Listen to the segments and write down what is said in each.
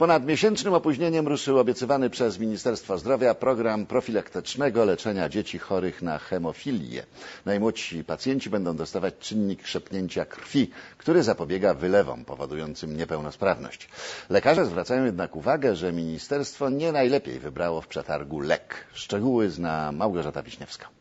ponad miesięcznym opóźnieniem ruszył obiecywany przez Ministerstwo Zdrowia program profilaktycznego leczenia dzieci chorych na hemofilię. Najmłodsi pacjenci będą dostawać czynnik szepnięcia krwi, który zapobiega wylewom powodującym niepełnosprawność. Lekarze zwracają jednak uwagę, że ministerstwo nie najlepiej wybrało w przetargu lek. Szczegóły zna Małgorzata Wiśniewska.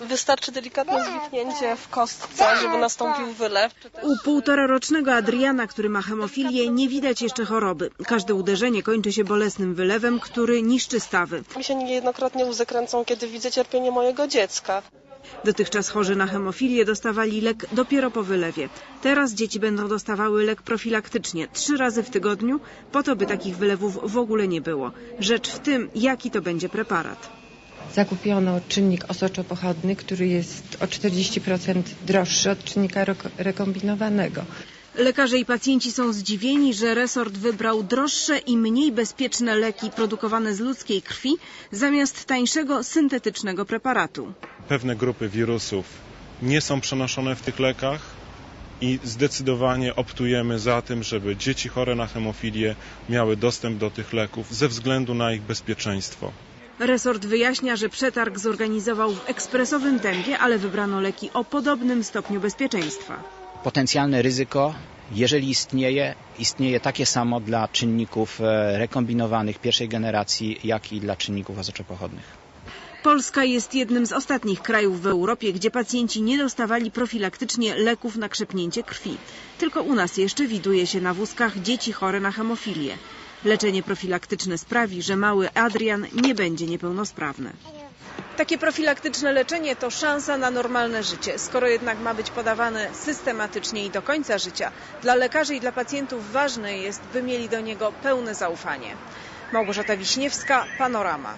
Wystarczy delikatne zwiknięcie w kostce, żeby nastąpił wylew. U półtorarocznego Adriana, który ma hemofilię, nie widać jeszcze choroby. Każde uderzenie kończy się bolesnym wylewem, który niszczy stawy. Mi się niejednokrotnie łzy kręcą, kiedy widzę cierpienie mojego dziecka. Dotychczas chorzy na hemofilię dostawali lek dopiero po wylewie. Teraz dzieci będą dostawały lek profilaktycznie trzy razy w tygodniu, po to by takich wylewów w ogóle nie było. Rzecz w tym, jaki to będzie preparat. Zakupiono czynnik osoczopochodny, który jest o 40% droższy od czynnika reko- rekombinowanego. Lekarze i pacjenci są zdziwieni, że resort wybrał droższe i mniej bezpieczne leki produkowane z ludzkiej krwi zamiast tańszego syntetycznego preparatu. pewne grupy wirusów nie są przenoszone w tych lekach i zdecydowanie optujemy za tym, żeby dzieci chore na hemofilię miały dostęp do tych leków ze względu na ich bezpieczeństwo. Resort wyjaśnia, że przetarg zorganizował w ekspresowym tempie, ale wybrano leki o podobnym stopniu bezpieczeństwa. potencjalne ryzyko, jeżeli istnieje, istnieje takie samo dla czynników e, rekombinowanych pierwszej generacji, jak i dla czynników azoczopochodnych. Polska jest jednym z ostatnich krajów w Europie, gdzie pacjenci nie dostawali profilaktycznie leków na krzepnięcie krwi. Tylko u nas jeszcze widuje się na wózkach dzieci chore na hemofilię. Leczenie profilaktyczne sprawi, że mały Adrian nie będzie niepełnosprawny. Takie profilaktyczne leczenie to szansa na normalne życie. Skoro jednak ma być podawane systematycznie i do końca życia, dla lekarzy i dla pacjentów ważne jest, by mieli do niego pełne zaufanie. Małgorzata Wiśniewska, Panorama.